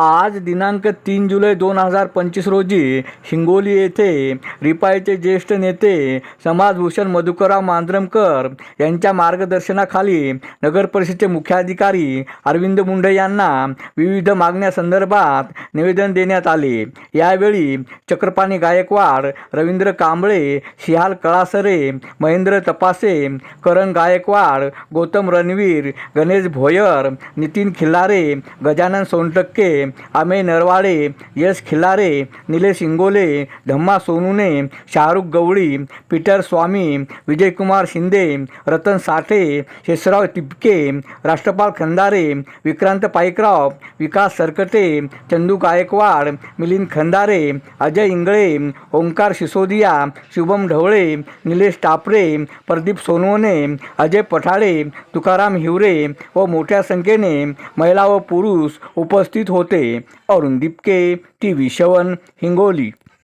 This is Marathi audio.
आज दिनांक तीन जुलै दोन हजार पंचवीस रोजी हिंगोली येथे रिपाईचे ज्येष्ठ नेते समाजभूषण मधुकरराव मांजरमकर यांच्या मार्गदर्शनाखाली नगरपरिषदेचे मुख्याधिकारी अरविंद मुंडे यांना विविध मागण्यासंदर्भात निवेदन देण्यात आले. यावेळी चक्रपाणी गायकवाड रवींद्र कांबळे शिहाल कळासरे महेंद्र तपासे करण गायकवाड गौतम रणवीर गणेश भोयर नितीन खिल्लारे गजानन सोनटक्के अमेय नरवाडे यश खिल्लारे निलेश इंगोले धम्मा सोनुने शाहरुख गवळी पीटर स्वामी विजयकुमार शिंदे रतन साठे शेषराव तिपके राष्ट्रपाल खंदारे विक्रांत पाईकराव विकास सरकटे चंदू गायकवाड मिलिंद खंदारे अजय इंगळे ओंकार सिसोदिया शुभम ढवळे निलेश टापरे प्रदीप सोनवणे अजय पठाळे तुकाराम हिवरे व मोठ्या संख्येने महिला व पुरुष उपस्थित होते. अरुण दिपके टी व्ही शवन हिंगोली